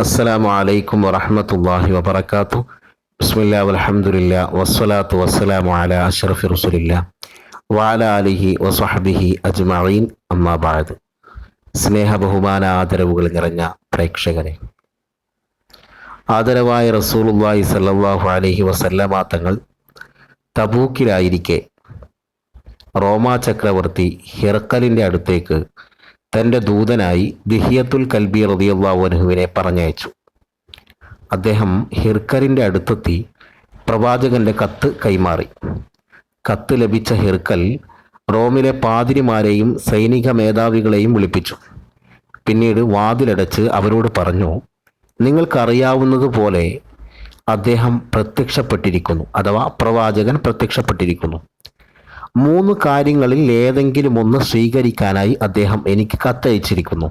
അസ്സലാമു അലൈക്കും വറഹ്മത്തുള്ളാഹി വാത്തു ബിസ്മില്ലാ വലഹമുല്ല വസ്സലാത്തു വസ്സലാമു അലാ അഷ്റഫി റസുലില്ല വാല അലിഹി വസ്വഹ്ബിഹി അജ്മീൻ അമ്മാബാദ് സ്നേഹ ബഹുമാന ആദരവുകൾ നിറഞ്ഞ പ്രേക്ഷകരെ. ആദരവായ റസൂലുള്ളാഹി സല്ലാഹു അലഹി വസല്ലമ തങ്ങൾ തബൂക്കിലായിരിക്കെ റോമാ ചക്രവർത്തി ഹിറക്കലിന്റെ അടുത്തേക്ക് തന്റെ ദൂതനായി ദിഹിയത്തുൽ കൽബി അൻഹുവിനെ പറഞ്ഞയച്ചു. അദ്ദേഹം ഹിർക്കറിന്റെ അടുത്തെത്തി പ്രവാചകന്റെ കത്ത് കൈമാറി. കത്ത് ലഭിച്ച ഹിർക്കൽ റോമിലെ പാതിരിമാരെയും സൈനിക മേധാവികളെയും വിളിപ്പിച്ചു. പിന്നീട് വാതിലടച്ച് അവരോട് പറഞ്ഞു നിങ്ങൾക്കറിയാവുന്നതുപോലെ അദ്ദേഹം പ്രത്യക്ഷപ്പെട്ടിരിക്കുന്നു അഥവാ പ്രവാചകൻ പ്രത്യക്ഷപ്പെട്ടിരിക്കുന്നു. മൂന്ന് കാര്യങ്ങളിൽ ഏതെങ്കിലും ഒന്ന് സ്വീകരിക്കാനായി അദ്ദേഹം എനിക്ക് കത്തയച്ചിരിക്കുന്നു.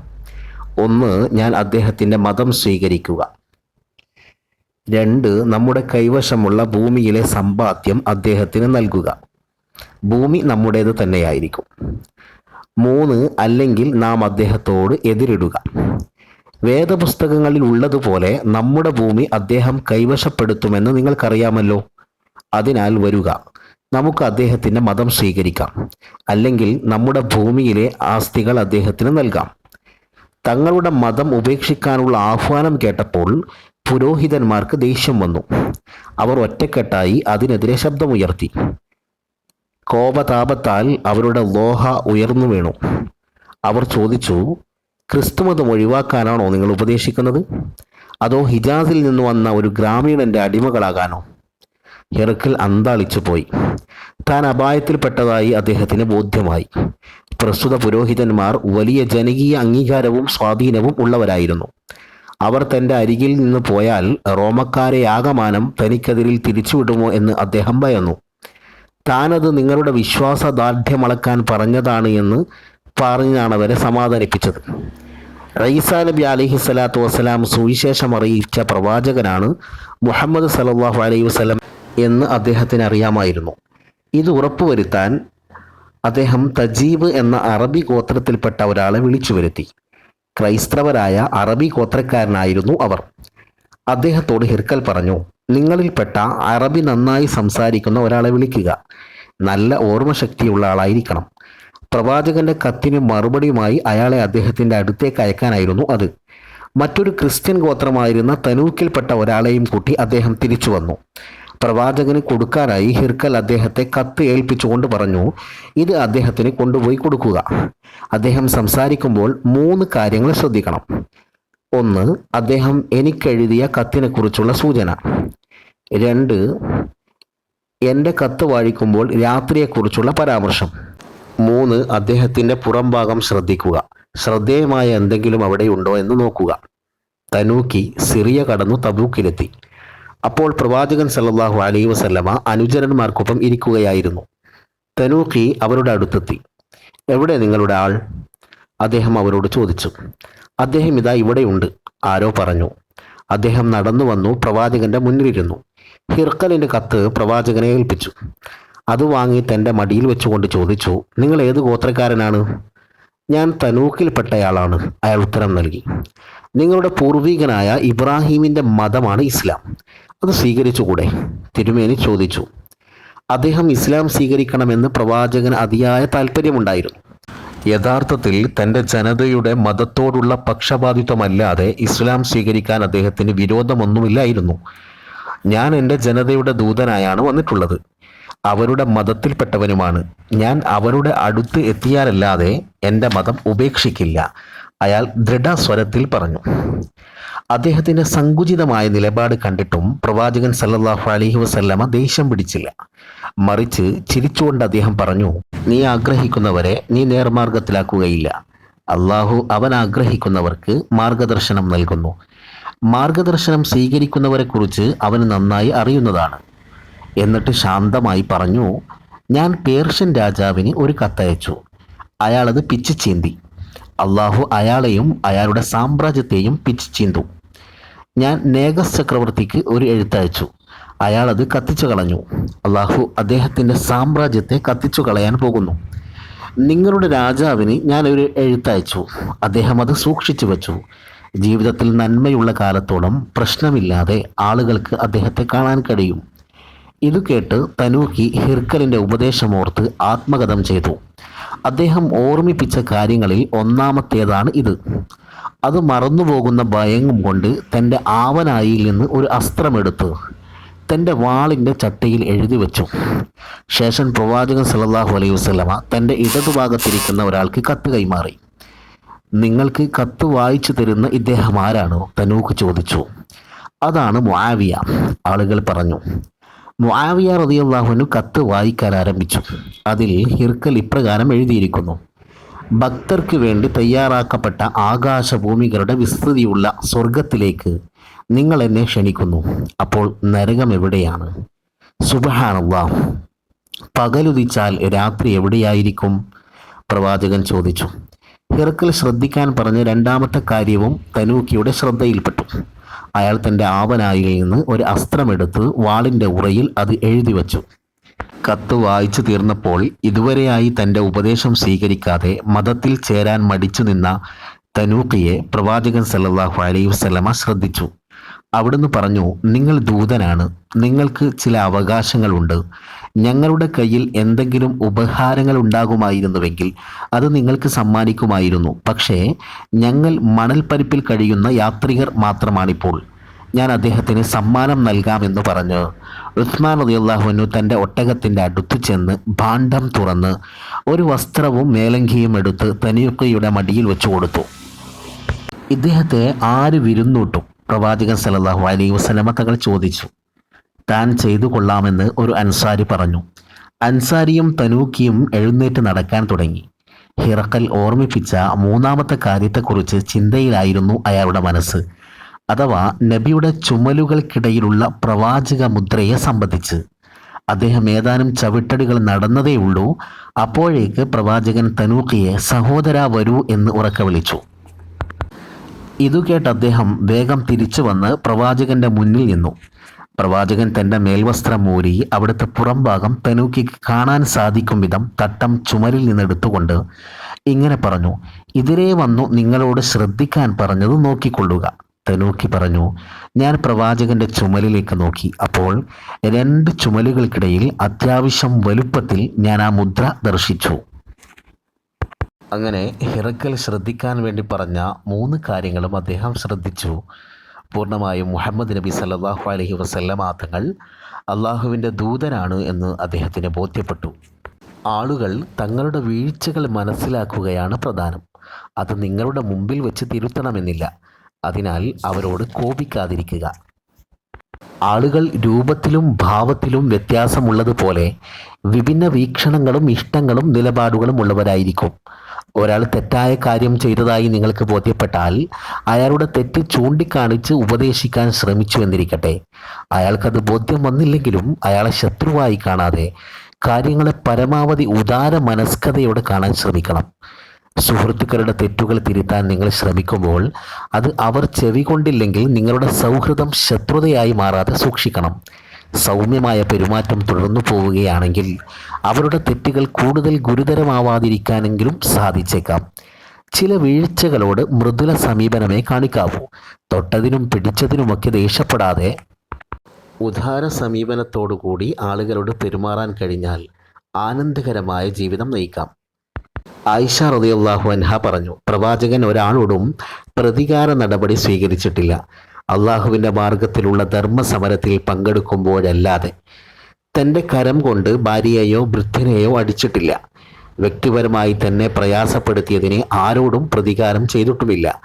ഒന്ന് ഞാൻ അദ്ദേഹത്തിന്റെ മതം സ്വീകരിക്കുക. രണ്ട് നമ്മുടെ കൈവശമുള്ള ഭൂമിയിലെ സമ്പാദ്യം അദ്ദേഹത്തിന് നൽകുക. ഭൂമി നമ്മുടേത് തന്നെയായിരിക്കും. മൂന്ന് അല്ലെങ്കിൽ നാം അദ്ദേഹത്തോട് എതിരിടുക. വേദപുസ്തകങ്ങളിൽ ഉള്ളതുപോലെ നമ്മുടെ ഭൂമി അദ്ദേഹം കൈവശപ്പെടുത്തുമെന്ന് നിങ്ങൾക്കറിയാമല്ലോ. അതിനാൽ വരിക. നമുക്ക് അദ്ദേഹത്തിന്റെ മതം സ്വീകരിക്കാം. അല്ലെങ്കിൽ നമ്മുടെ ഭൂമിയിലെ ആസ്തികൾ അദ്ദേഹത്തിന് നൽകാം. തങ്ങളുടെ മതം ഉപേക്ഷിക്കാനുള്ള ആഹ്വാനം കേട്ടപ്പോൾ പുരോഹിതന്മാർക്ക് ദേഷ്യം വന്നു. അവർ ഒറ്റക്കെട്ടായി അതിനെതിരെ ശബ്ദമുയർത്തി. കോപതാപത്താൽ അവരുടെ ലോഹ ഉയർന്നു വീണു. അവർ ചോദിച്ചു ക്രിസ്തുമതം ഒഴിവാക്കാനാണോ നിങ്ങൾ ഉപദേശിക്കുന്നത്? അതോ ഹിജാസിൽ നിന്ന് വന്ന ഒരു ഗ്രാമീണന്റെ അടിമകളാകാനോ? ഹെറുക്കൽ അന്താളിച്ചു പോയി. താൻ അപായത്തിൽപ്പെട്ടതായി അദ്ദേഹത്തിന് ബോധ്യമായി. പ്രസ്തുത പുരോഹിതന്മാർ വലിയ ജനകീയ അംഗീകാരവും സ്വാധീനവും ഉള്ളവരായിരുന്നു. അവർ തന്റെ അരികിൽ നിന്ന് പോയാൽ റോമക്കാരെ ആകമാനം തനിക്കെതിരിൽ തിരിച്ചുവിടുമോ എന്ന് അദ്ദേഹം ഭയന്നു. താനത് നിങ്ങളുടെ വിശ്വാസ ദാർഢ്യമളക്കാൻ പറഞ്ഞതാണ് എന്ന് പറഞ്ഞാണ് അവരെ സമാധാനിപ്പിച്ചത്. റൈസാ നബി അലഹി സ്വലാത്തു വസ്സലാം സുവിശേഷം അറിയിച്ച പ്രവാചകനാണ് മുഹമ്മദ് സലാഹു അലൈഹി വസ്ലം എന്ന് അദ്ദേഹത്തിന് അറിയാമായിരുന്നു ഇത് ഉറപ്പുവരുത്താൻ അദ്ദേഹം തജീബ് എന്ന അറബി ഗോത്രത്തിൽപ്പെട്ട ഒരാളെ വിളിച്ചു വരുത്തി ക്രൈസ്തവരായ അറബി ഗോത്രക്കാരനായിരുന്നു അവർ. അദ്ദേഹത്തോട് ഹിർക്കൽ പറഞ്ഞു നിങ്ങളിൽപ്പെട്ട അറബി നന്നായി സംസാരിക്കുന്ന ഒരാളെ വിളിക്കുക. നല്ല ഓർമ്മശക്തിയുള്ള ആളായിരിക്കണം. പ്രവാചകന്റെ കത്തിന് മറുപടിയുമായി അയാളെ അദ്ദേഹത്തിന്റെ അടുത്തേക്ക് അയക്കാനായിരുന്നു അത്. മറ്റൊരു ക്രിസ്ത്യൻ ഗോത്രമായിരുന്ന തനൂക്കിൽപ്പെട്ട ഒരാളെയും കൂട്ടി അദ്ദേഹം തിരിച്ചു വന്നു പ്രവാചകന് കൊടുക്കാനായി ഹിർക്കൽ അദ്ദേഹത്തെ കത്ത് ഏൽപ്പിച്ചുകൊണ്ട് പറഞ്ഞു ഇത് അദ്ദേഹത്തിന് കൊണ്ടുപോയി കൊടുക്കുക. അദ്ദേഹം സംസാരിക്കുമ്പോൾ മൂന്ന് കാര്യങ്ങൾ ശ്രദ്ധിക്കണം. ഒന്ന് അദ്ദേഹം എനിക്കെഴുതിയ കത്തിനെക്കുറിച്ചുള്ള സൂചന. രണ്ട് എന്റെ കത്ത് വായിക്കുമ്പോൾ രാത്രിയെക്കുറിച്ചുള്ള പരാമർശം. മൂന്ന് അദ്ദേഹത്തിന്റെ പുറംഭാഗം ശ്രദ്ധിക്കുക. ശ്രദ്ധേയമായ എന്തെങ്കിലും അവിടെയുണ്ടോ എന്ന് നോക്കുക. തനൂക്കി സിറിയ കടന്നു തബൂക്കിലെത്തി. അപ്പോൾ പ്രവാചകൻ സല്ലാഹു അലൈ വസല്ലമ അനുചരന്മാർക്കൊപ്പം ഇരിക്കുകയായിരുന്നു. തനൂഖി അവരുടെ അടുത്തെത്തി. എവിടെ നിങ്ങളുടെ ആൾ? അദ്ദേഹം അവരോട് ചോദിച്ചു. അദ്ദേഹം ഇതാ ഇവിടെയുണ്ട് ആരോ പറഞ്ഞു. അദ്ദേഹം നടന്നു വന്നു പ്രവാചകന്റെ മുന്നിലിരുന്നു. ഹിർക്കലിന്റെ കത്ത് പ്രവാചകനെ ഏൽപ്പിച്ചു. അത് വാങ്ങി തന്റെ മടിയിൽ വെച്ചുകൊണ്ട് ചോദിച്ചു നിങ്ങൾ ഏത് ഗോത്രക്കാരനാണ്? ഞാൻ തനൂക്കിൽപ്പെട്ടയാളാണ് അയാൾ ഉത്തരം നൽകി. നിങ്ങളുടെ പൂർവികനായ ഇബ്രാഹീമിന്റെ മതമാണ് ഇസ്ലാം. അത് സ്വീകരിച്ചുകൂടെ? തിരുമേനി ചോദിച്ചു. അദ്ദേഹം ഇസ്ലാം സ്വീകരിക്കണമെന്ന് പ്രവാചകന് അതിയായ താല്പര്യമുണ്ടായിരുന്നു യഥാർത്ഥത്തിൽ തന്റെ ജനതയുടെ മതത്തോടുള്ള പക്ഷപാതിത്വമല്ലാതെ ഇസ്ലാം സ്വീകരിക്കാൻ അദ്ദേഹത്തിന് വിരോധമൊന്നുമില്ലായിരുന്നു. ഞാൻ എന്റെ ജനതയുടെ ദൂതനായാണ് വന്നിട്ടുള്ളത്. അവരുടെ മതത്തിൽപ്പെട്ടവനുമാണ്. ഞാൻ അവരുടെ അടുത്ത് എത്തിയാലല്ലാതെ എന്റെ മതം ഉപേക്ഷിക്കില്ല. അയാൾ ദൃഢസ്വരത്തിൽ പറഞ്ഞു. അദ്ദേഹത്തിന്റെ സങ്കുചിതമായ നിലപാട് കണ്ടിട്ടും പ്രവാചകൻ സല്ലല്ലാഹു അലഹി വസല്ലമ ദേഷ്യം പിടിച്ചില്ല. മറിച്ച് ചിരിച്ചുകൊണ്ട് അദ്ദേഹം പറഞ്ഞു നീ ആഗ്രഹിക്കുന്നവരെ നീ നേർമാർഗത്തിലാക്കുകയില്ല. അള്ളാഹു അവൻ ആഗ്രഹിക്കുന്നവർക്ക് മാർഗദർശനം നൽകുന്നു. മാർഗദർശനം സ്വീകരിക്കുന്നവരെക്കുറിച്ച് അവന് നന്നായി അറിയുന്നതാണ്. എന്നിട്ട് ശാന്തമായി പറഞ്ഞു ഞാൻ പേർഷ്യൻ രാജാവിന് ഒരു കത്തയച്ചു. അയാളത് പിച്ചു ചീന്തി. അള്ളാഹു അയാളെയും അയാളുടെ സാമ്രാജ്യത്തെയും പിച്ച് ചീന്തു ഞാൻ നേഗസ് ചക്രവർത്തിക്ക് ഒരു എഴുത്തയച്ചു. അയാൾ അത് കത്തിച്ചു കളഞ്ഞു. അള്ളാഹു അദ്ദേഹത്തിന്റെ സാമ്രാജ്യത്തെ കത്തിച്ചു കളയാൻ പോകുന്നു. നിങ്ങളുടെ രാജാവിന് ഞാൻ ഒരു എഴുത്തയച്ചു. അദ്ദേഹം അത് സൂക്ഷിച്ചു വച്ചു. ജീവിതത്തിൽ നന്മയുള്ള കാലത്തോളം പ്രശ്നമില്ലാതെ ആളുകൾക്ക് അദ്ദേഹത്തെ കാണാൻ കഴിയും. ഇത് കേട്ട് തനൂക്കി ഹിർക്കലിന്റെ ഉപദേശമോർത്ത് ആത്മകഥം ചെയ്തു. അദ്ദേഹം ഓർമ്മിപ്പിച്ച കാര്യങ്ങളിൽ ഒന്നാമത്തേതാണ് ഇത്. അത് മറന്നുപോകുന്ന ഭയങ്ങും കൊണ്ട് തന്റെ ആവനായിൽ നിന്ന് ഒരു അസ്ത്രമെടുത്ത്. തന്റെ വാളിന്റെ ചട്ടയിൽ എഴുതി വെച്ചു. ശേഷം പ്രവാചകൻ സല്ലല്ലാഹു അലൈഹി വസല്ലമ തന്റെ ഇടതുഭാഗത്തിരിക്കുന്ന ഒരാൾക്ക് കത്ത് കൈമാറി. നിങ്ങൾക്ക് കത്ത് വായിച്ചു തരുന്ന ഇദ്ദേഹം ആരാണോ? തനൂക്ക് ചോദിച്ചു. അതാണ് മുആവിയ. ആളുകൾ പറഞ്ഞു മുആവിയ റളിയല്ലാഹുവിനു കത്ത് വായിക്കാൻ ആരംഭിച്ചു. അതിൽ ഹിർക്കൽ ഇപ്രകാരം എഴുതിയിരിക്കുന്നു. ഭക്തർക്ക് വേണ്ടി തയ്യാറാക്കപ്പെട്ട ആകാശഭൂമികളുടെ വിസ്തൃതിയുള്ള സ്വർഗത്തിലേക്ക് നിങ്ങൾ എന്നെ ക്ഷണിക്കുന്നു. അപ്പോൾ നരകം എവിടെയാണ്? സുബഹാനുള്ള പകലുദിച്ചാൽ രാത്രി എവിടെയായിരിക്കും? പ്രവാചകൻ ചോദിച്ചു. ഹിറക്കൽ ശ്രദ്ധിക്കാൻ പറഞ്ഞ രണ്ടാമത്തെ കാര്യവും തനൂക്കിയുടെ ശ്രദ്ധയിൽപ്പെട്ടു. അയാൾ തന്റെ ആവനായിൽ നിന്ന് ഒരു അസ്ത്രമെടുത്ത് വാളിന്റെ ഉറയിൽ അത് എഴുതി വച്ചു. കത്ത് വായിച്ചു തീർന്നപ്പോൾ ഇതുവരെയായി തന്റെ ഉപദേശം സ്വീകരിക്കാതെ മതത്തിൽ ചേരാൻ മടിച്ചു നിന്ന തനൂക്കിയെ പ്രവാചകൻ സല്ലാഹു അലൈഹി വസ്ലമ ശ്രദ്ധിച്ചു. അവിടുന്ന് പറഞ്ഞു നിങ്ങൾ ദൂതനാണ്. നിങ്ങൾക്ക് ചില അവകാശങ്ങളുണ്ട്. ഞങ്ങളുടെ കയ്യിൽ എന്തെങ്കിലും ഉപഹാരങ്ങൾ ഉണ്ടാകുമായിരുന്നുവെങ്കിൽ അത് നിങ്ങൾക്ക് സമ്മാനിക്കുമായിരുന്നു. പക്ഷേ ഞങ്ങൾ മണൽപ്പരിപ്പിൽ കഴിയുന്ന യാത്രികർ മാത്രമാണിപ്പോൾ. ഞാൻ അദ്ദേഹത്തിന് സമ്മാനം നൽകാമെന്ന് പറഞ്ഞ്. ഉസ്മാൻ റളിയല്ലാഹുവിനു തന്റെ ഒട്ടകത്തിന്റെ അടുത്ത് ചെന്ന് ഭാണ്ഡം തുറന്ന് ഒരു വസ്ത്രവും മേലങ്കിയും എടുത്ത് തനിയുക്കയുടെ മടിയിൽ വെച്ചു കൊടുത്തു. ഇദ്ദേഹത്തെ ആര് വിരുന്നൂട്ടും? പ്രവാചകൻ സല്ലല്ലാഹു അലൈഹി വസല്ലമ തങ്ങൾ ചോദിച്ചു. താൻ ചെയ്തു കൊള്ളാമെന്ന് ഒരു അൻസാരി പറഞ്ഞു. അൻസാരിയും തനൂക്കിയും എഴുന്നേറ്റ് നടക്കാൻ തുടങ്ങി. ഹിറക്കൽ ഓർമ്മിപ്പിച്ച മൂന്നാമത്തെ കാര്യത്തെക്കുറിച്ച് ചിന്തയിലായിരുന്നു അയാളുടെ മനസ്സ്. അഥവാ നബിയുടെ ചുമലുകൾക്കിടയിലുള്ള പ്രവാചക മുദ്രയെ സംബന്ധിച്ച്. അദ്ദേഹം ഏതാനും ചവിട്ടടികൾ നടന്നതേയുള്ളൂ അപ്പോഴേക്ക് പ്രവാചകൻ തനൂക്കിയെ സഹോദര വരൂ എന്ന് ഉറക്ക വിളിച്ചു. ഇതു കേട്ട് അദ്ദേഹം വേഗം തിരിച്ചു വന്ന് പ്രവാചകന്റെ മുന്നിൽ നിന്നു. പ്രവാചകൻ തന്റെ മേൽവസ്ത്രം മൂരി അവിടുത്തെ പുറംഭാഗം തനൂക്കി കാണാൻ സാധിക്കും വിധം തട്ടം ചുമരിൽ നിന്നെടുത്തുകൊണ്ട് ഇങ്ങനെ പറഞ്ഞു ഇതിരെ വന്നു നിങ്ങളോട് ശ്രദ്ധിക്കാൻ പറഞ്ഞത് നോക്കിക്കൊള്ളുക. തനൂക്കി പറഞ്ഞു ഞാൻ പ്രവാചകന്റെ ചുമലിലേക്ക് നോക്കി. അപ്പോൾ രണ്ട് ചുമലുകൾക്കിടയിൽ അത്യാവശ്യം വലുപ്പത്തിൽ ഞാൻ ആ മുദ്ര ദർശിച്ചു. അങ്ങനെ ഹിറക്കൽ ശ്രദ്ധിക്കാൻ വേണ്ടി പറഞ്ഞ മൂന്ന് കാര്യങ്ങളും അദ്ദേഹം ശ്രദ്ധിച്ചു. പൂർണമായും മുഹമ്മദ് നബി സല്ലാഹു അലഹി വസല്ലമ തങ്ങൾ അള്ളാഹുവിന്റെ ദൂതനാണ് എന്ന് അദ്ദേഹത്തിന് ബോധ്യപ്പെട്ടു. ആളുകൾ തങ്ങളുടെ വീഴ്ചകൾ മനസ്സിലാക്കുകയാണ് പ്രധാനം. അത് നിങ്ങളുടെ മുമ്പിൽ വെച്ച് തിരുത്തണമെന്നില്ല. അതിനാൽ അവരോട് കോപിക്കാതിരിക്കുക. ആളുകൾ രൂപത്തിലും ഭാവത്തിലും വ്യത്യാസമുള്ളതുപോലെ വിഭിന്ന വീക്ഷണങ്ങളും ഇഷ്ടങ്ങളും നിലപാടുകളും ഉള്ളവരായിരിക്കും. ഒരാൾ തെറ്റായ കാര്യം ചെയ്തതായി നിങ്ങൾക്ക് ബോധ്യപ്പെട്ടാൽ അയാളുടെ തെറ്റ് ചൂണ്ടിക്കാണിച്ച് ഉപദേശിക്കാൻ ശ്രമിച്ചു എന്നിരിക്കട്ടെ. അയാൾക്കത് ബോധ്യം വന്നില്ലെങ്കിലും അയാളെ ശത്രുവായി കാണാതെ കാര്യങ്ങളെ പരമാവധി ഉദാര മനസ്കതയോടെ കാണാൻ ശ്രമിക്കണം. സുഹൃത്തുക്കളുടെ തെറ്റുകൾ തിരുത്താൻ നിങ്ങൾ ശ്രമിക്കുമ്പോൾ അത് അവർ ചെവി കൊണ്ടില്ലെങ്കിൽ നിങ്ങളുടെ സൗഹൃദം ശത്രുതയായി മാറാതെ സൂക്ഷിക്കണം. സൗമ്യമായ പെരുമാറ്റം തുടർന്നു പോവുകയാണെങ്കിൽ അവരുടെ തെറ്റുകൾ കൂടുതൽ ഗുരുതരമാവാതിരിക്കാനെങ്കിലും സാധിച്ചേക്കാം. ചില വീഴ്ചകളോട് മൃദുല സമീപനമേ കാണിക്കാവൂ. തൊട്ടതിനും പിടിച്ചതിനുമൊക്കെ ദേഷ്യപ്പെടാതെ ഉദാര സമീപനത്തോടുകൂടി ആളുകളോട് പെരുമാറാൻ കഴിഞ്ഞാൽ ആനന്ദകരമായ ജീവിതം നയിക്കാം. ആയിഷ റളിയല്ലാഹു അൻഹ പറഞ്ഞു പ്രവാചകൻ ഒരാളോടും പ്രതികാര നടപടി സ്വീകരിച്ചിട്ടില്ല. അള്ളാഹുവിന്റെ മാർഗത്തിലുള്ള ധർമ്മസമരത്തിൽ പങ്കെടുക്കുമ്പോഴല്ലാതെ തന്റെ കരം കൊണ്ട് ഭാര്യയെയോ വൃദ്ധനെയോ അടിച്ചിട്ടില്ല. വ്യക്തിപരമായി തന്നെ പ്രയാസപ്പെടുത്തിയതിനെ ആരോടും പ്രതികാരം ചെയ്തിട്ടുമില്ല.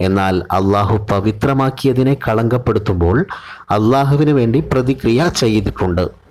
എന്നാൽ അള്ളാഹു പവിത്രമാക്കിയതിനെ കളങ്കപ്പെടുത്തുമ്പോൾ അള്ളാഹുവിന് വേണ്ടി പ്രതിക്രിയ ചെയ്തിട്ടുണ്ട്.